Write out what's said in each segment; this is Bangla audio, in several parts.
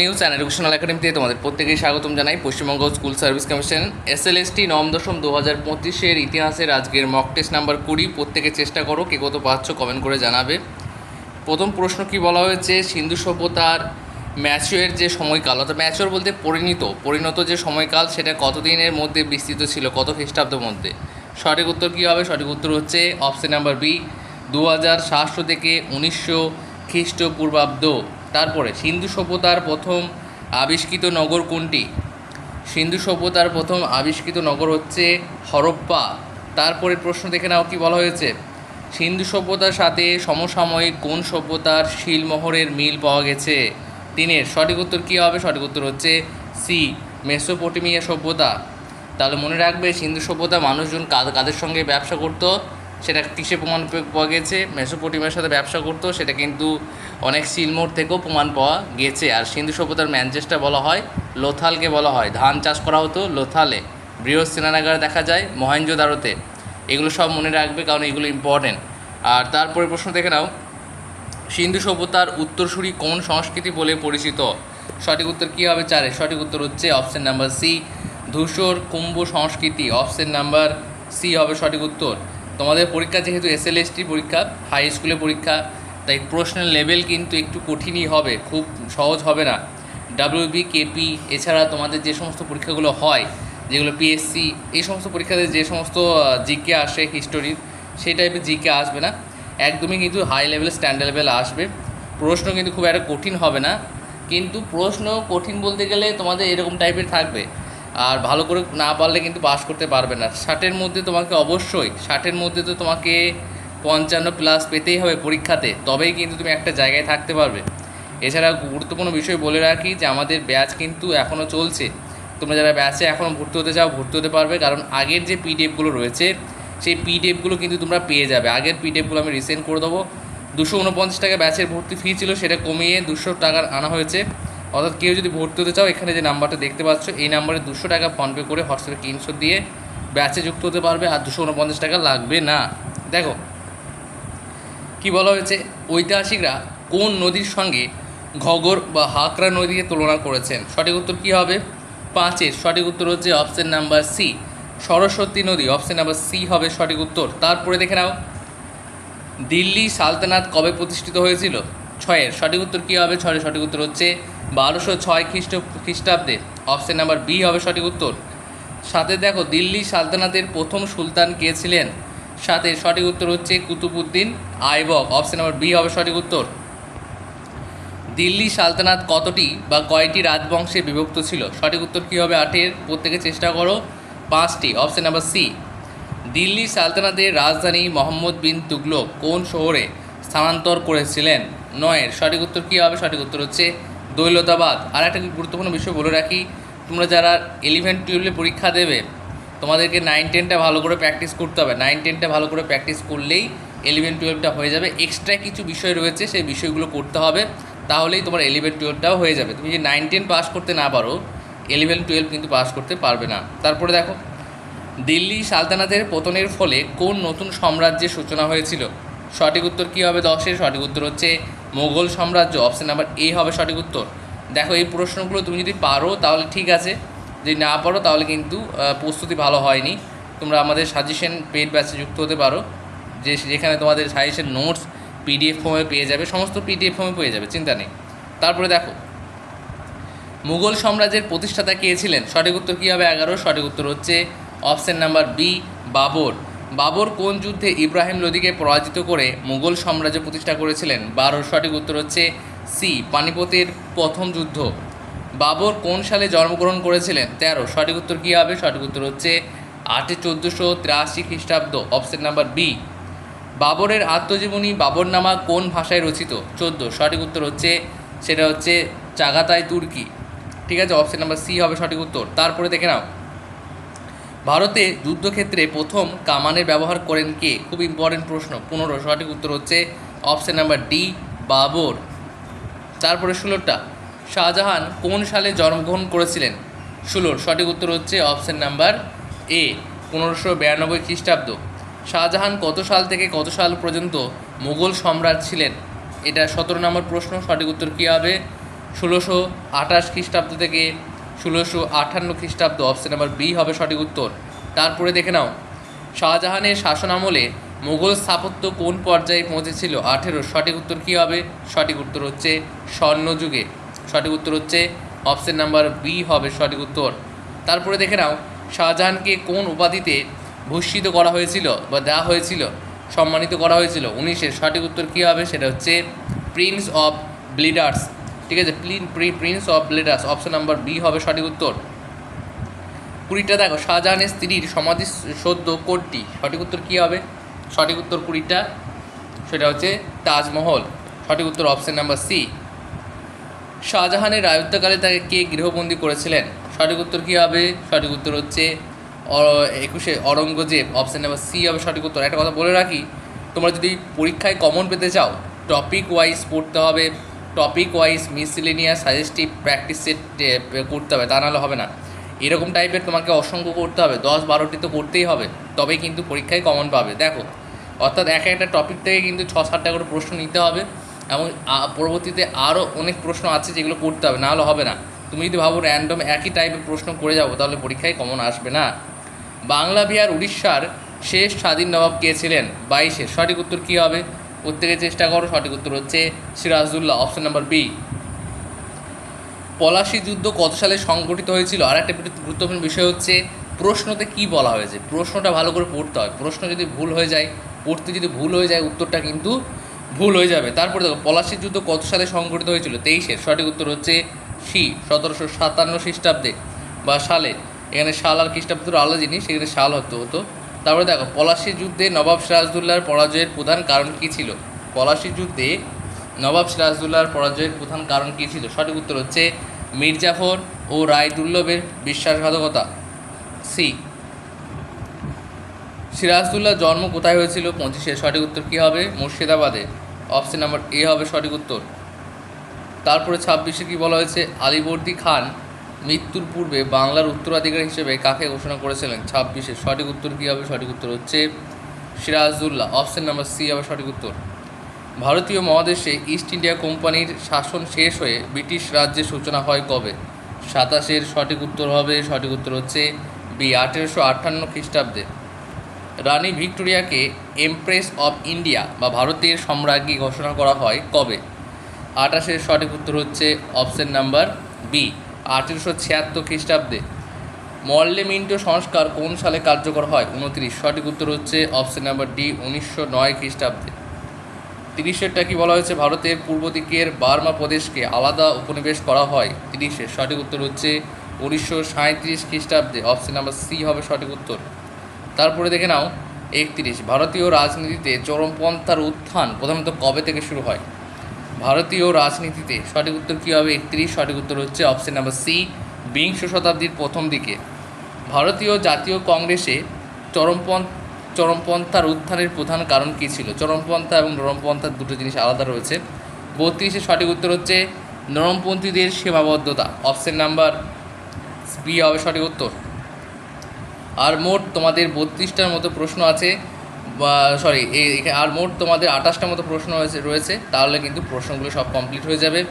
নিউজ অ্যান্ড এডুকেশনাল একাডেমিতে তোমাদের প্রত্যেকেই স্বাগতম জানাই। Paschimbanga school service commission SLST নবম দশম দু হাজার পঁচিশের ইতিহাসের আজকের মক টেস্ট নাম্বার কুড়ি। প্রত্যেকে চেষ্টা করো, কে কত পাচ্ছ কমেন্ট করে জানাবে। প্রথম প্রশ্ন কি বলা হয়েছে? সিন্ধু সভ্যতার ম্যাচুয়ের যে সময়কাল, অর্থাৎ ম্যাচুয়ার বলতে পরিণত পরিণত যে সময়কাল, সেটা কতদিনের মধ্যে বিস্তৃত ছিল, কত খ্রিস্টাব্দের মধ্যে? সঠিক উত্তর কী হবে? সঠিক উত্তর হচ্ছে অপশন নাম্বার বি দু হাজার সাতশো থেকে উনিশশো খ্রিস্টপূর্বাব্দ। তারপরে সিন্ধু সভ্যতার প্রথম আবিষ্কৃত নগর কোনটি? সিন্ধু সভ্যতার প্রথম আবিষ্কৃত নগর হচ্ছে হরপ্পা। তারপরে প্রশ্ন দেখে নাও কি বলা হয়েছে। সিন্ধু সভ্যতার সাথে সমসাময়িক কোন সভ্যতার শিলমোহরের মিল পাওয়া গেছে? তিনের সঠিক উত্তর কী হবে? সঠিক উত্তর হচ্ছে সি, মেসোপটেমিয়া সভ্যতা। তাহলে মনে রাখবে সিন্ধু সভ্যতা মানুষজন কাদ কাদের সঙ্গে ব্যবসা করতো? সেটা কিসে প্রমাণ পাওয়া গেছে? মেসোপটেমিয়ার সাথে ব্যবসা করতো, সেটা কিন্তু অনেক সিলমোর থেকেও প্রমাণ পাওয়া গেছে। আর সিন্ধু সভ্যতার ম্যানচেস্টার বলা হয়, লোথালকে বলা হয়। ধান চাষ করা হতো লোথালে। বৃহৎ সেনানাগার দেখা যায় মহেঞ্জোদারোতে এগুলো সব মনে রাখবে কারণ এগুলো ইম্পর্টেন্ট আর তারপরে প্রশ্ন দেখে নাও। সিন্ধু সভ্যতার উত্তরসূরি কোন সংস্কৃতি বলে পরিচিত? সঠিক উত্তর কী হবে চারে? সঠিক উত্তর হচ্ছে অপশন নাম্বার সি ধূসর কুম্ভ সংস্কৃতি। অপশান নাম্বার সি হবে সঠিক উত্তর। তোমাদের পরীক্ষা যেহেতু এসএলএসটি পরীক্ষা হাই স্কুলে পরীক্ষা, তাই প্রশ্নের লেভেল কিন্তু একটু কঠিনই হবে, খুব সহজ হবে না। ডাব্লিউবি কেপি এছাড়া তোমাদের যে সমস্ত পরীক্ষাগুলো হয়, যেগুলো পিএসসি এই সমস্ত পরীক্ষাতে যে সমস্ত জিকে আসে হিস্টোরির সেই টাইপের জিকে আসবে না। একদমই কিন্তু হাই লেভেল স্ট্যান্ডার্ড লেভেল আসবে। প্রশ্ন কিন্তু খুব একটা কঠিন হবে না। কিন্তু প্রশ্ন কঠিন বলতে গেলে তোমাদের এরকম টাইপের থাকবে। আর ভালো করে না পারলে কিন্তু পাস করতে পারবে না। ষাটের মধ্যে তোমাকে অবশ্যই, ষাটের মধ্যে তো তোমাকে পঞ্চান্ন প্লাস পেতেই হবে পরীক্ষাতে, তবেই কিন্তু তুমি একটা জায়গায় থাকতে পারবে। এছাড়া গুরুত্বপূর্ণ বিষয় বলে রাখি যে আমাদের ব্যাচ কিন্তু এখনও চলছে। তোমরা যারা ব্যাচে এখনও ভর্তি হতে চাও, ভর্তি হতে পারবে, কারণ আগের যে পিডিএফগুলো রয়েছে, সেই পিডিএফগুলো কিন্তু তোমরা পেয়ে যাবে। আগের পিডিএফগুলো আমি রিসেন্ড করে দেবো। দুশো উনপঞ্চাশ টাকা ব্যাচের ভর্তি ফি ছিল, সেটা কমিয়ে দুশো টাকার আনা হয়েছে। অর্থাৎ কেউ যদি ভর্তি হতে চাও, এখানে যে নাম্বারটা দেখতে পাচ্ছ, এই নাম্বারে দুশো টাকা ফোনপে করে হোয়াটসঅ্যাপে স্ক্রিনশট দিয়ে ব্যাচে যুক্ত হতে পারবে আর দুশো উনপঞ্চাশ টাকা লাগবে না। দেখো, কি বলা হয়েছে? ঐতিহাসিকরা কোন নদীর সঙ্গে ঘগর বা হাকরা নদীকে তুলনা করেছেন? সঠিক উত্তর কী হবে? পাঁচের সঠিক উত্তর হচ্ছে অপশান নাম্বার সি সরস্বতী নদী অপশন নাম্বার সি হবে সঠিক উত্তর। তারপরে দেখে নাও, দিল্লি সালতানাত কবে প্রতিষ্ঠিত হয়েছিল? ছয়ের সঠিক উত্তর কী হবে? ছয়ের সঠিক উত্তর হচ্ছে বারোশো ছয় খ্রিস্ট খ্রিস্টাব্দে অপশন নাম্বার বি হবে সঠিক উত্তর। সাথে দেখো, দিল্লি সালতানাতের প্রথম সুলতান কে ছিলেন? সাথে সঠিক উত্তর হচ্ছে Qutbuddin Aibak. Option number B হবে সঠিক উত্তর। দিল্লি সালতানাত কতটি বা কয়টি রাজবংশে বিভক্ত ছিল? সঠিক উত্তর কী হবে? আটের। প্রত্যেকে চেষ্টা করো। পাঁচটি। Option number C. দিল্লি সালতানাতের রাজধানী মোহাম্মদ বিন তুগলক কোন শহরে স্থানান্তর করেছিলেন? নয়ের। সঠিক উত্তর কী হবে? সঠিক উত্তর হচ্ছে দৈলতাবাদ। আর একটা গুরুত্বপূর্ণ বিষয় বলে রাখি, তোমরা যারা ইলেভেন টুয়েলভে পরীক্ষা দেবে, তোমাদেরকে নাইন টেনটা ভালো করে প্র্যাকটিস করতে হবে। নাইন টেনটা ভালো করে প্র্যাকটিস করলেই ইলেভেন টুয়েলভটা হয়ে যাবে। এক্সট্রা কিছু বিষয় রয়েছে, সেই বিষয়গুলো করতে হবে, তাহলেই তোমার ইলেভেন টুয়েলভটাও হয়ে যাবে। তুমি যদি নাইন টেন পাস করতে না পারো ইলেভেন টুয়েলভ কিন্তু পাস করতে পারবে না। তারপরে দেখো, দিল্লি সালতানাতের পতনের ফলে কোন নতুন সাম্রাজ্যের সূচনা হয়েছিল? সঠিক উত্তর কী হবে দশের? সঠিক উত্তর হচ্ছে মোগল সাম্রাজ্য। অপশন নাম্বার এ হবে সঠিক উত্তর। দেখো, এই প্রশ্নগুলো তুমি যদি পারো, তাহলে ঠিক আছে। যদি না পারো, তাহলে কিন্তু প্রস্তুতি ভালো হয়নি। তোমরা আমাদের সাজেশন পেড ব্যাচে যুক্ত হতে পারো। যে যেখানে তোমাদের সাজেশন নোটস পিডিএফ ফর্মে পেয়ে যাবে, সমস্ত পিডিএফ ফর্মে পেয়ে যাবে, চিন্তা নেই। তারপরে দেখো, মুঘল সাম্রাজ্যের প্রতিষ্ঠাতা কে ছিলেন? সঠিক উত্তর কী হবে এগারো? সঠিক উত্তর হচ্ছে option number B Babur. Babur কোন যুদ্ধে ইব্রাহিম লোদিকে পরাজিত করে মুঘল সাম্রাজ্য প্রতিষ্ঠা করেছিলেন? বারোর সঠিক উত্তর হচ্ছে সি পানিপতের প্রথম যুদ্ধ। বাবর কোন সালে জন্মগ্রহণ করেছিলেন? তেরো। সঠিক উত্তর কী হবে? সঠিক উত্তর হচ্ছে আটে চোদ্দোশো তিরাশি খ্রিস্টাব্দ। Option number B. বাবরের আত্মজীবনী বাবরনামা কোন ভাষায় রচিত? চোদ্দ। সঠিক উত্তর হচ্ছে, সেটা হচ্ছে চাগাতাই তুর্কি। ঠিক আছে? অপশন নাম্বার সি হবে সঠিক উত্তর। তারপরে দেখে নাও। ভারতে যুদ্ধক্ষেত্রে প্রথম কামানের ব্যবহার করেন কে? খুব ইম্পর্টেন্ট প্রশ্ন। পনেরো, সঠিক উত্তর হচ্ছে অপশন নাম্বার ডি বাবর। তারপরে ষোলোটা, শাহজাহান কোন সালে জন্মগ্রহণ করেছিলেন? ষোলোর সঠিক উত্তর হচ্ছে অপশন নাম্বার এ পনেরোশো বিরানব্বই খ্রিস্টাব্দ। শাহজাহান কত সাল থেকে কত সাল পর্যন্ত মুঘল সম্রাট ছিলেন? এটা সতেরো নম্বর প্রশ্ন, সঠিক উত্তর কী হবে? ষোলোশো আঠাশ খ্রিস্টাব্দ থেকে ষোলোশো আটান্ন খ্রিস্টাব্দ অপশন নাম্বার বি হবে সঠিক উত্তর। তারপরে দেখে নাও। শাহজাহানের শাসন আমলে মুঘল স্থাপত্য কোন পর্যায়ে পৌঁছেছিল? আঠেরো, সঠিক উত্তর কী হবে? সঠিক উত্তর হচ্ছে স্বর্ণযুগে। সঠিক উত্তর হচ্ছে অপশন নাম্বার বি হবে সঠিক উত্তর। তারপরে দেখে নাও, শাহজাহানকে কোন উপাধিতে ভূষিত করা হয়েছিল বা দেওয়া হয়েছিল, সম্মানিত করা হয়েছিল? উনিশের সঠিক উত্তর কী হবে? সেটা হচ্ছে প্রিন্স অফ ব্লিডার্স ঠিক আছে, প্লিন pre prince of builders option number B হবে সঠিক উত্তর। কুড়িটা দেখো, শাহজাহানের স্ত্রীর সমাধি সদ্য কোনটি সঠিক উত্তর কী হবে? সঠিক উত্তর কুড়িটা, সেটা হচ্ছে তাজমহল। সঠিক উত্তর অপশন নাম্বার সি। শাহজাহানের রাজত্বকালে তাকে কে গৃহবন্দী করেছিলেন? সঠিক উত্তর কী হবে? সঠিক উত্তর হচ্ছে একুশে অরঙ্গজেব অপশন নাম্বার সি হবে সঠিক উত্তর। একটা কথা বলে রাখি, তোমরা যদি পরীক্ষায় কমন পেতে চাও টপিক ওয়াইজ পড়তে হবে topic wise miscellaneous suggestive practice set করতে হবে, তা নাহলে হবে না। এরকম টাইপের তোমাকে অসংখ্য করতে হবে, দশ বারোটি তো করতেই হবে তবেই কিন্তু পরীক্ষায় কমন পাবে। দেখো, অর্থাৎ এক একটা টপিক থেকে কিন্তু ছ সাতটা করে প্রশ্ন নিতে হবে, এবং পরবর্তীতে আরও অনেক প্রশ্ন আছে যেগুলো করতে হবে, নাহলে হবে না। তুমি যদি ভাবো র্যান্ডম একই টাইপের প্রশ্ন করে যাব, তাহলে পরীক্ষায় কমন আসবে না। বাংলা বিহার, উড়িষ্যার শেষ স্বাধীন নবাব কে ছিলেন? বাইশে, সঠিক উত্তর কী হবে? প্রত্যেকে চেষ্টা করো, সঠিক উত্তর হচ্ছে Sirajuddaulah option number B Plassey যুদ্ধ কত সালে সংগঠিত হয়েছিল? আর একটা গুরুত্বপূর্ণ বিষয় হচ্ছে, প্রশ্নতে কি বলা হয়েছে? প্রশ্নটা ভালো করে পড়তে হয়। প্রশ্ন যদি ভুল হয়ে যায়, পড়তে যদি ভুল হয়ে যায়, উত্তরটা কিন্তু ভুল হয়ে যাবে। তারপরে দেখো পলাশির যুদ্ধ কত সালে সংগঠিত হয়েছিল? তেইশের। সঠিক উত্তর হচ্ছে সি, সতেরোশো সাতান্ন খ্রিস্টাব্দে বা সালে। এখানে সাল আর খ্রিস্টাব্দ আলাদা জিনিস সেখানে সাল হতো হতো তারপরে দেখো, পলাশি যুদ্ধে নবাব সিরাজদুল্লাহর পরাজয়ের প্রধান কারণ কী ছিল? পলাশি যুদ্ধে নবাব সিরাজদুল্লাহর পরাজয়ের প্রধান কারণ কী ছিল? সঠিক উত্তর হচ্ছে মির্জাফর ও রায়দুল্লভের বিশ্বাসঘাতকতা। সি সিরাজদুল্লাহ জন্ম কোথায় হয়েছিল? পঁচিশে, সঠিক উত্তর কী হবে? মুর্শিদাবাদে। অপশন নাম্বার এ হবে সঠিক উত্তর। তারপরে ছাব্বিশে কী বলা হয়েছে? আলিবর্দী খান মৃত্যুর পূর্বে বাংলার উত্তরাধিকারী হিসেবে কাকে ঘোষণা করেছিলেন? ছাব্বিশে। সঠিক উত্তর কী হবে? সঠিক উত্তর হচ্ছে সিরাজদুল্লাহ অপশন নাম্বার সি হবে সঠিক উত্তর। ভারতীয় মহাদেশে ইস্ট ইন্ডিয়া কোম্পানির শাসন শেষ হয়ে ব্রিটিশ রাজ্যের সূচনা হয় কবে? সাতাশের সঠিক উত্তর হবে, সঠিক উত্তর হচ্ছে বি, আঠেরোশো আটান্ন খ্রিস্টাব্দে। রানী ভিক্টোরিয়াকে এমপ্রেস অফ ইন্ডিয়া বা ভারতের সম্রাজ্ঞী ঘোষণা করা হয় কবে? আঠাশের সঠিক উত্তর হচ্ছে অপশন নাম্বার বি। আঠেরোশো ছিয়াত্তর খ্রিস্টাব্দে মল্লে মিন্টো সংস্কার কোন সালে কার্যকর হয়? উনত্রিশ। সঠিক উত্তর হচ্ছে অপশন নাম্বার ডি, উনিশশো নয় খ্রিস্টাব্দে। তিরিশেরটা কি বলা হয়েছে? ভারতের পূর্ব দিকের বার্মা প্রদেশকে আলাদা উপনিবেশ করা হয়। তিরিশের সঠিক উত্তর হচ্ছে উনিশশো সাঁত্রিশ খ্রিস্টাব্দে। অপশন নাম্বার সি হবে সঠিক উত্তর। তারপরে দেখে নাও, একত্রিশ। ভারতীয় রাজনীতিতে চরমপন্থার উত্থান প্রধানত কবে থেকে শুরু হয়? ভারতীয় রাজনীতিতে সঠিক উত্তর কী হবে? একত্রিশ। সঠিক উত্তর হচ্ছে অপশন নাম্বার সি বিংশ শতাব্দীর প্রথম দিকে। ভারতীয় জাতীয় কংগ্রেসে চরমপন্থ চরমপন্থার উত্থানের প্রধান কারণ কী ছিল? চরমপন্থা এবং নরমপন্থার দুটো জিনিস আলাদা রয়েছে। বত্রিশে সঠিক উত্তর হচ্ছে নরমপন্থীদের সীমাবদ্ধতা। অপশন নাম্বার বি হবে সঠিক উত্তর। আর মোট তোমাদের বত্রিশটার মতো প্রশ্ন আছে। বা সরি আর মোট তোমাদের আঠাশটার মতো প্রশ্ন হয়েছে রয়েছে, তাহলে কিন্তু প্রশ্নগুলো সব কমপ্লিট হয়ে যাবে।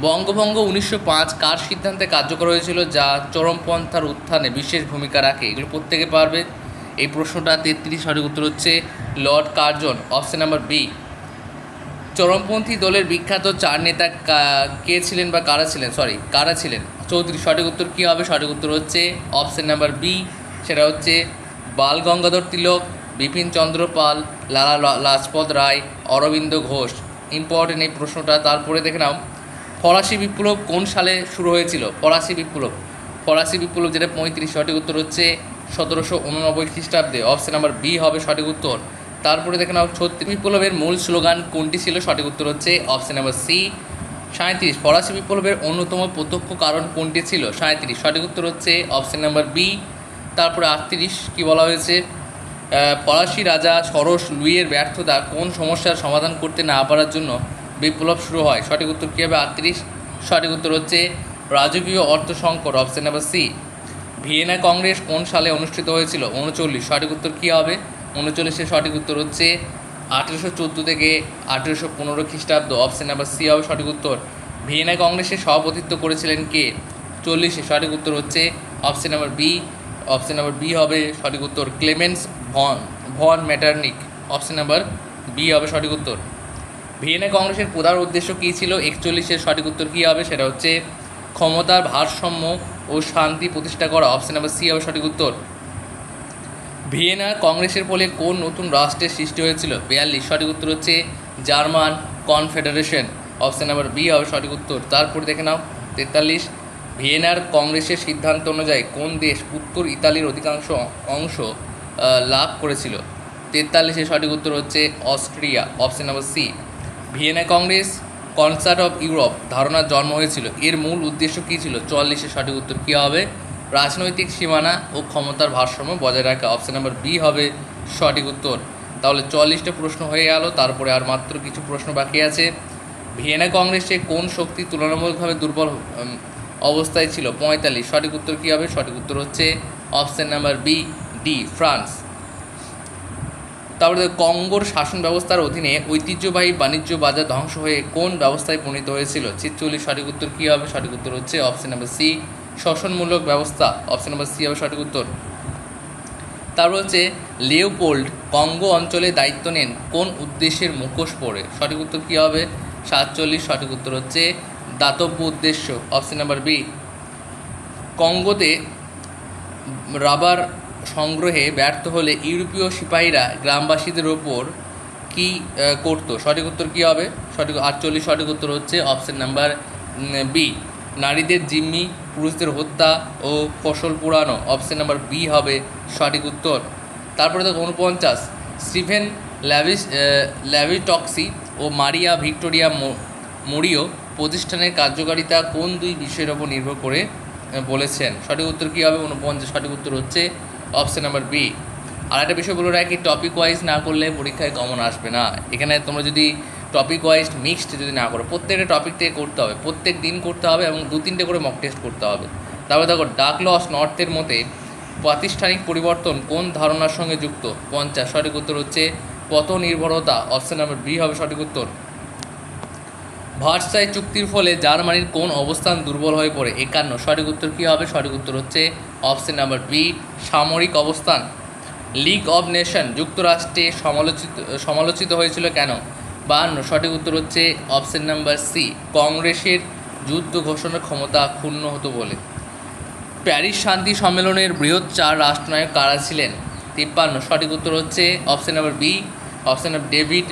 বঙ্গভঙ্গ উনিশশো পাঁচ কার সিদ্ধান্তে কার্যকর হয়েছিল? যা চরমপন্থার উত্থানে বিশেষ ভূমিকা রাখে। এগুলো প্রত্যেকে পারবে। এই প্রশ্নটা তেত্রিশ সঠিক উত্তর হচ্ছে Lord Curzon, option number B. চরমপন্থী দলের বিখ্যাত চার নেতা কা- কে ছিলেন বা কারা ছিলেন? সরি কারা ছিলেন? চৌত্রিশ, সঠিক উত্তর কী হবে? সঠিক উত্তর হচ্ছে অপশন নাম্বার বি। সেটা হচ্ছে বাল গঙ্গাধর তিলক বিপিন চন্দ্র পাল, লালা লাজপত রায়, অরবিন্দ ঘোষ। ইম্পর্টেন্ট এই প্রশ্নটা তারপরে দেখে নাও। ফরাসি বিপ্লব কোন সালে শুরু হয়েছিল? ফরাসি বিপ্লব। ফরাসি বিপ্লব যেটা পঁয়ত্রিশ, সঠিক উত্তর হচ্ছে সতেরোশো উননব্বই খ্রিস্টাব্দে। অপশন নাম্বার বি হবে সঠিক উত্তর। তারপরে দেখে নাও, ছত্রিশ বিপ্লবের মূল স্লোগান কোনটি ছিল? সঠিক উত্তর হচ্ছে অপশন নাম্বার সি সাঁত্রিশ ফরাসি বিপ্লবের অন্যতম প্রত্যক্ষ কারণ কোনটি ছিল? সাঁত্রিশ সঠিক উত্তর হচ্ছে অপশন নাম্বার বি তারপরে আটত্রিশ, কী বলা হয়েছে? ফরাসি রাজা সরস লুইয়ের ব্যর্থতা কোন সমস্যার সমাধান করতে না পারার জন্য বিপ্লব শুরু হয়? সঠিক উত্তর কী হবে? আটত্রিশ। সঠিক উত্তর হচ্ছে রাজকীয় অর্থ সংকট option number C Vienna Congress কোন সালে অনুষ্ঠিত হয়েছিল? উনচল্লিশ। সঠিক উত্তর কী হবে? উনচল্লিশের সঠিক উত্তর হচ্ছে আঠেরোশো চোদ্দ থেকে আঠেরোশো পনেরো খ্রিস্টাব্দ অপশন নাম্বার সি হবে সঠিক উত্তর। ভিয়েনা কংগ্রেসে সভাপতিত্ব করেছিলেন কে? চল্লিশে সঠিক উত্তর হচ্ছে option number B option number B হবে সঠিক উত্তর। Clemens von Metternich. Option number B হবে সঠিক উত্তর। ভিয়েনা কংগ্রেসের প্রধান উদ্দেশ্য কী ছিল? একচল্লিশের সঠিক উত্তর কী হবে? সেটা হচ্ছে ক্ষমতার ভারসাম্য ও শান্তি প্রতিষ্ঠা করা। অপশন নাম্বার সি হবে সঠিক উত্তর। ভিয়েনা কংগ্রেসের ফলে কোন নতুন রাষ্ট্রের সৃষ্টি হয়েছিল? বিয়াল্লিশ, সঠিক উত্তর হচ্ছে German Confederation. Option number B হবে সঠিক উত্তর। তারপর দেখে নাও, তেতাল্লিশ, ভিয়েনার কংগ্রেসের সিদ্ধান্ত অনুযায়ী কোন দেশ উত্তর ইতালির অধিকাংশ অংশ লাভ করেছিল। তেতাল্লিশের সঠিক উত্তর হচ্ছে Austria option number C Vienna Congress concert of Europe ধারণার জন্ম হয়েছিল। এর মূল উদ্দেশ্য কী ছিল? চুয়াল্লিশের সঠিক উত্তর কী হবে? রাজনৈতিক সীমানা ও ক্ষমতার ভারসাম্য বজায় রাখা অপশন নাম্বার বি হবে সঠিক উত্তর। তাহলে চুয়াল্লিশটা প্রশ্ন হয়ে গেল, তারপরে আর মাত্র কিছু প্রশ্ন বাকি আছে। ভিয়েনা কংগ্রেসে কোন শক্তি তুলনামূলকভাবে দুর্বল অবস্থায় ছিল? পঁয়তাল্লিশ। সঠিক উত্তর কী হবে? সঠিক উত্তর হচ্ছে option number B D France. তারপরে কঙ্গোর শাসন ব্যবস্থার অধীনে ঐতিহ্যবাহী বাণিজ্য বাজার ধ্বংস হয়ে কোন ব্যবস্থায় পরিণত হয়েছিল? ছিচল্লিশ সঠিক উত্তর কী হবে? সঠিক উত্তর হচ্ছে অপশন নাম্বার সি শোষণমূলক ব্যবস্থা অপশন নাম্বার সি হবে সঠিক উত্তর। তারপর হচ্ছে লিওপোল্ড কঙ্গো অঞ্চলে দায়িত্ব নেন কোন উদ্দেশ্যের মুখোশ পরে? সঠিক উত্তর কী হবে? সাতচল্লিশ, সঠিক উত্তর হচ্ছে দাতব্য উদ্দেশ্য অপশন নাম্বার বি কঙ্গোতে রাবার সংগ্রহে ব্যর্থ হলে ইউরোপীয় সিপাহীরা গ্রামবাসীদের ওপর কী করতো? সঠিক উত্তর কী হবে? সঠিক আটচল্লিশ সঠিক উত্তর হচ্ছে অপশন নাম্বার বি নারীদের জিম্মি, পুরুষদের হত্যা ও ফসল পোড়ানো। অপশন নাম্বার বি হবে সঠিক উত্তর। তারপরে দেখো উনপঞ্চাশ স্টিভেন ল্যাভিস ল্যাভিটক্সি ও মারিয়া ভিক্টোরিয়া মরিও প্রতিষ্ঠানের কার্যকারিতা কোন দুই বিষয়ের ওপর নির্ভর করে বলেছেন? সঠিক উত্তর কী হবে? উনপঞ্চাশ সঠিক উত্তর হচ্ছে অপশন নাম্বার বি আর একটা বিষয় বলে রাখি টপিক ওয়াইজ না করলে পরীক্ষায় কমন আসবে না। এখানে তোমরা যদি টপিক ওয়াইজ মিক্সড যদি না করো, প্রত্যেকটা টপিক থেকে করতে হবে। প্রত্যেক দিন করতে হবে এবং দু তিনটে করে মক টেস্ট করতে হবে। তারপরে দেখো ডাক লস নর্থের মতে প্রাতিষ্ঠানিক পরিবর্তন কোন ধারণার সঙ্গে যুক্ত? পঞ্চাশ। সঠিক উত্তর হচ্ছে পত নির্ভরতা অপশান নাম্বার বি হবে সঠিক উত্তর। ভার্সাই চুক্তির ফলে জার্মানির কোন অবস্থান দুর্বল হয়ে পড়ে? একান্ন। সঠিক উত্তর কী হবে? সঠিক উত্তর হচ্ছে অপশন নাম্বার বি, সামরিক অবস্থান। লিগ অব নেশন, যুক্তরাষ্ট্রে সমালোচিত সমালোচিত হয়েছিল কেন? বাহান্ন। সঠিক উত্তর হচ্ছে অপশন নাম্বার সি, কংগ্রেসের যুদ্ধ ঘোষণার ক্ষমতা ক্ষুণ্ণ হতো বলে। প্যারিস শান্তি সম্মেলনের বৃহৎ চার রাষ্ট্রনায়ক কারা ছিলেন? তিপ্পান্ন। সঠিক উত্তর হচ্ছে option number B, option number David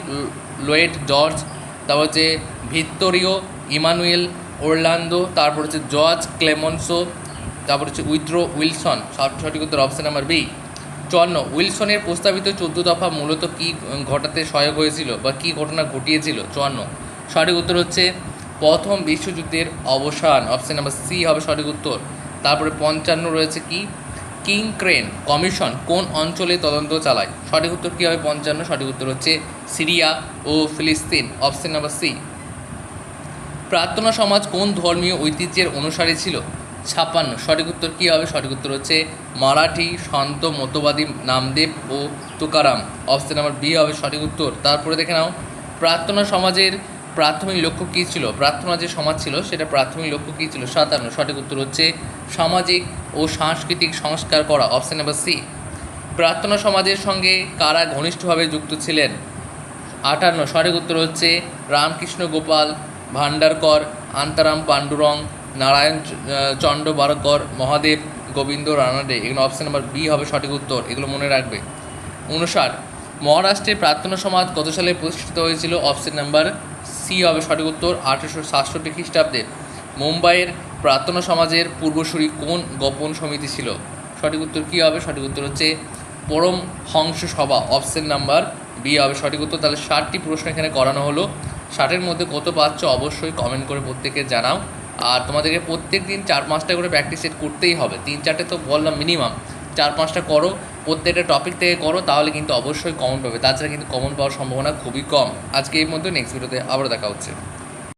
Lloyd George তারপর হচ্ছে ভিত্তোরিও ইমানুয়েল ওরলান্দো তারপর হচ্ছে জর্জ ক্লেমনসো, তারপর হচ্ছে উইথ্রো উইলসন সব- সঠিক উত্তর অপশন নাম্বার বি চুয়ান্ন, উইলসনের প্রস্তাবিত চোদ্দ দফা মূলত কী ঘটাতে সহায়ক হয়েছিল বা কী ঘটনা ঘটিয়েছিল? চুয়ান্ন, সঠিক উত্তর হচ্ছে প্রথম বিশ্বযুদ্ধের অবসান অপশন নাম্বার সি হবে সঠিক উত্তর। তারপরে পঞ্চান্ন রয়েছে কি? কিং ক্রেন কমিশন কোন অঞ্চলে তদন্ত চালায়? সঠিক উত্তর কী হবে? পঞ্চান্ন। সঠিক উত্তর হচ্ছে সিরিয়া ও ফিলিস্তিন। Option number C. Prarthana Samaj কোন ধর্মীয় ঐতিহ্যের অনুসারী ছিল? ছাপ্পান্ন। সঠিক উত্তর কী হবে? সঠিক উত্তর হচ্ছে মারাঠি সন্ত মতবাদী নামদেব ও তুকারাম। অপশন নাম্বার বি হবে সঠিক উত্তর। তারপরে দেখে নাও। প্রার্থনা সমাজের প্রাথমিক লক্ষ্য কী ছিল? প্রার্থনা যে সমাজ ছিল সেটা প্রাথমিক লক্ষ্য কী ছিল? সাতান্ন। সঠিক উত্তর হচ্ছে সামাজিক ও সাংস্কৃতিক সংস্কার করা। Option number C. প্রার্থনা সমাজের সঙ্গে কারা ঘনিষ্ঠভাবে যুক্ত ছিলেন? আটান্ন। সঠিক উত্তর হচ্ছে রামকৃষ্ণ গোপাল ভান্ডারকর আন্তারাম পাণ্ডুরং নারায়ণ চ- আহ, চন্দ্র বারকর মহাদেব গোবিন্দ রানাডে। এগুলো অপশন নাম্বার বি হবে সঠিক উত্তর। এগুলো মনে রাখবে। উনষাট। মহারাষ্ট্রে প্রার্থনা সমাজ কত সালে প্রতিষ্ঠিত হয়েছিল? অপশন নাম্বার সি হবে সঠিক উত্তর, আঠেরোশো সাতষট্টি খ্রিস্টাব্দে। মুম্বাইয়ের প্রার্থনা সমাজের পূর্বসূরি কোন গোপন সমিতি ছিল? সঠিক উত্তর কী হবে? সঠিক উত্তর হচ্ছে পরম হংস সভা, অপশন নাম্বার বি হবে সঠিক উত্তর। তাহলে ষাটটি প্রশ্ন এখানে করানো হলো। ষাটের মধ্যে কত পাচ্ছ অবশ্যই কমেন্ট করে প্রত্যেকে জানাও। আর তোমাদেরকে প্রত্যেক দিন চার পাঁচটা করে প্র্যাকটিস সেট করতেই হবে। তিন চারটে তো বললাম মিনিমাম চার পাঁচটা করো। প্রত্যেকটা টপিক থেকে করো, তাহলে কিন্তু অবশ্যই কমন পাবে। তাছাড়া কিন্তু কমন পাওয়ার সম্ভাবনা খুবই কম। আজকে এই মধ্যে নেক্সট ভিডিওতে আবার দেখা হচ্ছে।